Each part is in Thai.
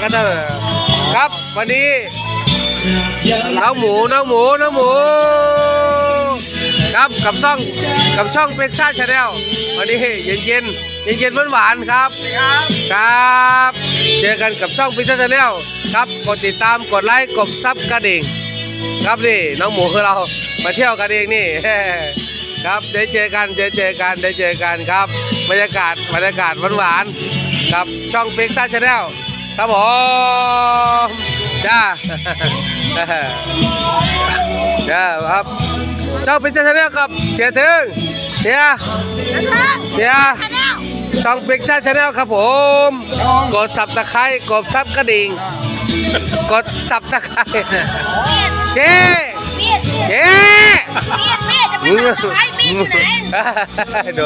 ก็ได้ครับวันนี้น้องหมูน้องหมูน้องหมู ครับกับช่องกับช่องเป็กซ่าชาแนลวันนี้เย็นเย็นเย็นเย็นหวานหวานๆครับครับ เจอกันกับช่องพิซซ่าชาแนลครับกดติดตามกดไลค์กดซับกระดิ่งครับนี่น้องหมูคือเรามาเที่ยวกันเองนี่ครับได้เจอกันได้เจอกันได้เจอกันครับบรรยากาศบรรยากาศหวานๆครับช่องพิซซ่าชาแนล ครับผมจ้าจ้าครับช่องพิซซ่าชาแนลกับเสียถึงเสียกระเทิงเสียชาแนลช่องพิกชั่นชาแนลครับผม กดสับตะไคร้กดซับกระดิ่ง กดสับตะไคร้มีดเจ๊มีดมีดเจ๊มีด มีดจะไปทำสะพายมีอยู่ไหนโด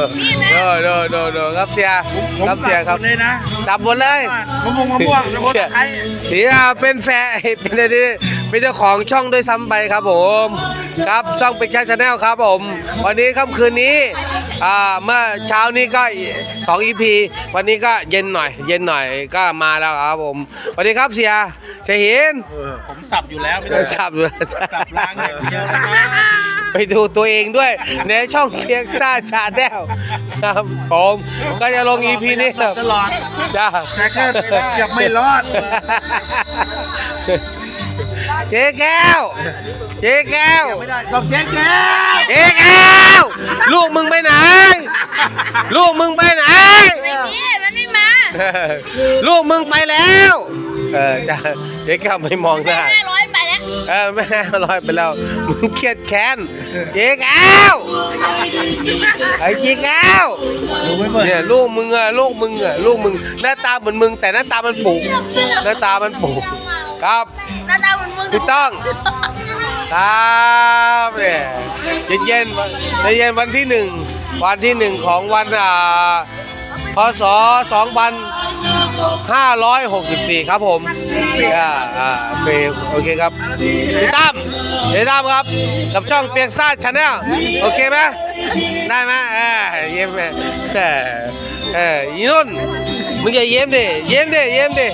โดโดโดโดครับเสียครับเสียครับเลยนะสับหมดเลยมะม่วงมะม่วงแล้วก็เสียเสียเป็นแฟนเป็นอะไรดีเป็นเจ้าของช่องด้วยซ้ำไปครับผม ครับช่องเป็นแค่ชาแนลครับผม วันนี้ค่ำคืนนี้อ่าเมื่อเช้านี้ก็สองอีพีวันนี้ก็เย็นหน่อย เย็นหน่อยก็มาแล้วครับผมสวัสดีครับเสียเสียหินผมสับอยู่แล้วไม่ต้สับอยู่แล้วสับล้างอย่างเดียว ไปดูตัวเองด้วย ในช่องเคียงซ่าชาแนลครับผมก็จะลงอีพีนี้ครับตลอดจ้าแต่ก็เกือบไม่รอด เจ๊แก้ว เจ๊แก้ว ไม่ได้ต้องแก้แก้เจ๊แก้ว ลูกมึงไปไหน ลูกมึงไปไหนไม่มีมันไม่มาลูกมึงไปแล้ว เออจ้าเจ๊แก้วไม่มองหน้า ห้าร้อยไปแล้ว เออไม่ให้ลอยไปแล้ว มึงเครียดแค้นเจ๊แก้วไอ้เจ๊แก้วดูไม่เปิดเนี่ยลูกมึงอะลูกมึงอะลูกมึงหน้าตาเหมือนมึง แต่หน้าตามันปุกหน้าตามันปุกครับหน้าตาเหมือนมึงถูกต้องครับเนี่ยเย็นเย็นๆเย็นๆวันที่หนึ่งวันที่หนึ่งของวันอ่า พศ 2564 ครับผมอ่าอ่าโอเคโอเคครับพี่ตั้มพี่ตั้มครับ กับช่องเปียกซ่าชาแนลโอเคไหมได้ไหมเออเยี่ยมเออเออยีนุ่นมึงอย่าเยี่ยมดิเยี่ยมดิเยี่ยมดิ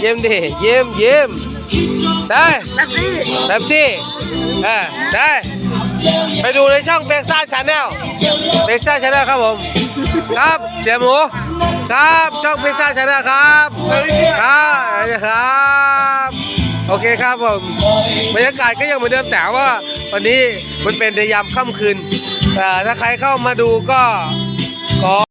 เยี่ยมดิเยี่ยมเยี่ยม ได้แบบนี้แบบที่เออได้ไปดูในช่องเพ็กซ่าชาแนลเพ็กซ่าชาแนลครับผม ครับเสียหมูครับช่องเพ็กซ่าชาแนลครับครับครับโอเคครับผมบรรยากาศก็ยังเหมือนเดิมแต่ว่า วันนี้มันเป็นในยามค่ำคืนเอ่อถ้าใครเข้ามาดูก็ขอ